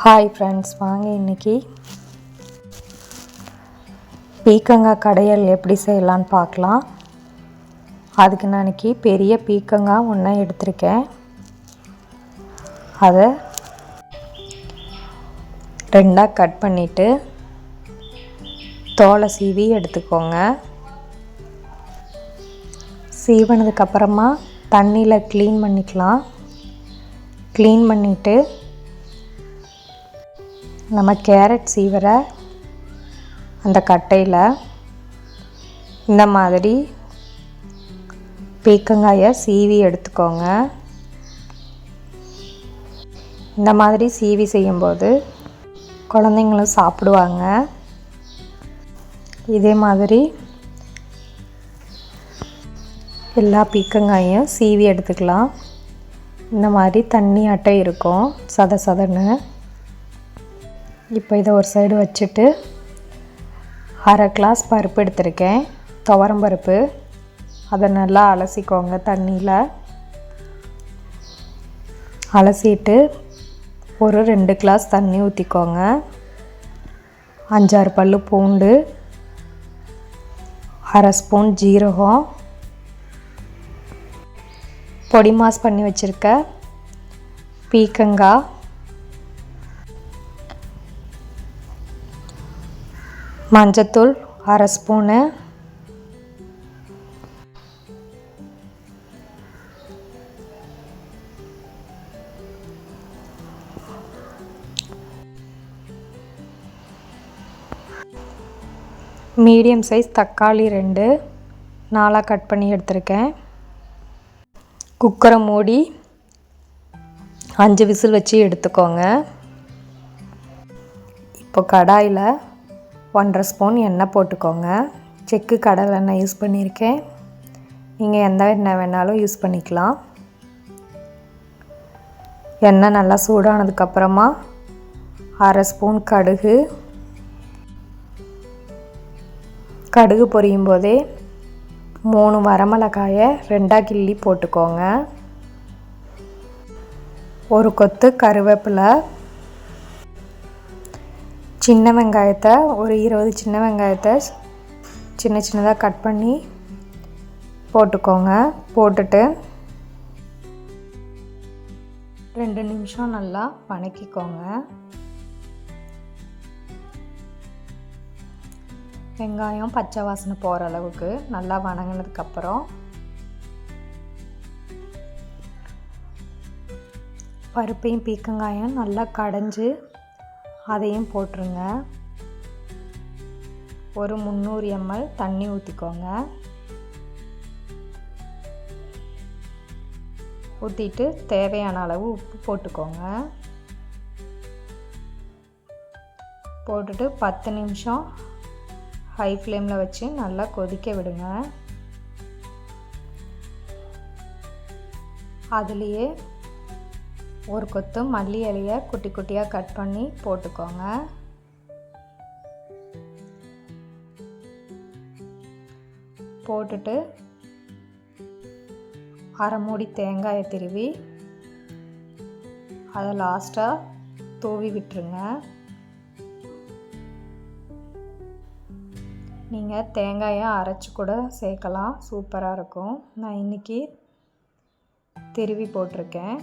Hi friends வாங்க இன்றைக்கி பீக்கங்காய் கடையல் எப்படி செய்யலான்னு பார்க்கலாம். அதுக்கு நான் இன்னைக்கு பெரிய பீக்கங்காய் ஒன்றா எடுத்திருக்கேன். அதை ரெண்டாக கட் பண்ணிவிட்டு தோலை சீவி எடுத்துக்கோங்க. சீவனதுக்கப்புறமா தண்ணியில் க்ளீன் பண்ணிக்கலாம். க்ளீன் பண்ணிவிட்டு நம்ம கேரட் சீவர அந்த கட்டையில் இந்த மாதிரி பீக்கங்காயை சீவி எடுத்துக்கோங்க. இந்த மாதிரி சீவி செய்யும்போது குழந்தைங்களும் சாப்பிடுவாங்க. இதே மாதிரி எல்லா பீக்கங்காயும் சீவி எடுத்துக்கலாம். இந்த மாதிரி தண்ணி அட்டை இருக்கும் சத சதன்னு. இப்போ இதை ஒரு சைடு வச்சுட்டு அரை கிளாஸ் பருப்பு எடுத்திருக்கேன். துவரம் பருப்பு. அதை நல்லா அலசிக்கோங்க தண்ணியில். அலசிட்டு ஒரு ரெண்டு கிளாஸ் தண்ணி ஊற்றிக்கோங்க அஞ்சாறு பல் பூண்டு. அரை ஸ்பூன் ஜீரகம். பொடி மாஸ் பண்ணி வச்சுருக்க. பீக்கங்காய். மஞ்சத்தூள் அரை ஸ்பூனு. மீடியம் சைஸ் தக்காளி ரெண்டு. நாலாக கட் பண்ணி எடுத்திருக்கேன். குக்கரை மூடி அஞ்சு விசில் வச்சு எடுத்துக்கோங்க. இப்போ கடாயில் ஒன்றரை ஸ்பூன் எண்ணெய் போட்டுக்கோங்க. செக்கு கடலை எண்ணெய் யூஸ் பண்ணியிருக்கேன். நீங்கள் எந்த எண்ணெய் வேணாலும் யூஸ் பண்ணிக்கலாம். எண்ணெய் நல்லா சூடானதுக்கப்புறமா அரை ஸ்பூன் கடுகு. கடுகு பொரியும் போதே மூணு வரமிளகாயை ரெண்டாக கிள்ளி போட்டுக்கோங்க. ஒரு கொத்து கருவேப்பிலை சின்ன வெங்காயத்தை ஒரு இருபது சின்ன வெங்காயத்தை சின்ன சின்னதாக கட் பண்ணி போட்டுக்கோங்க. போட்டுட்டு ரெண்டு நிமிஷம் நல்லா வணக்கிக்கோங்க. வெங்காயம் பச்சை வாசனை போகிற அளவுக்கு நல்லா வணங்கினதுக்கப்புறம் பருப்பையும் பீக்கங்காயம் நல்லா கடைஞ்சி அதையும் போட்டுருங்க. ஒரு முந்நூறு எம்எல் தண்ணி ஊற்றிக்கோங்க ஊற்றிட்டு தேவையான அளவு உப்பு போட்டுக்கோங்க. போட்டுட்டு பத்து நிமிஷம் ஹை ஃப்ளேமில் வச்சு நல்லா கொதிக்க விடுங்க. அதுலேயே ஒரு கொத்து மல்லி இலையை குட்டி குட்டியாக கட் பண்ணி போட்டுக்கோங்க. போட்டுட்டு அரை மூடி தேங்காயை திருவி அதை லாஸ்ட்டாக தூவி விட்டுருங்க. நீங்கள் தேங்காயை அரைச்சி கூட சேர்க்கலாம். சூப்பராக இருக்கும். நான் இன்றைக்கி திருவி போட்டிருக்கேன்.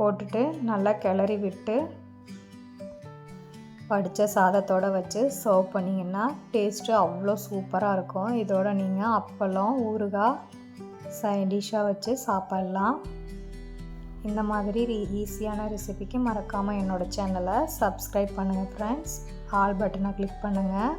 போட்டுட்டு நல்லா கிளறி விட்டு வடித்த சாதத்தோடு வச்சு சர்வ் பண்ணிங்கன்னா டேஸ்ட்டு அவ்வளோ சூப்பராக இருக்கும். இதோட நீங்கள் அப்பளம் ஊறுகாய் சைட் டிஷ்ஷாக வச்சு சாப்பிட்லாம். இந்த மாதிரி ஈஸியான ரெசிபிக்கு மறக்காமல் என்னோடய சேனலை சப்ஸ்கிரைப் பண்ணுங்கள் ஃப்ரெண்ட்ஸ் ஆல் பட்டனை கிளிக் பண்ணுங்கள்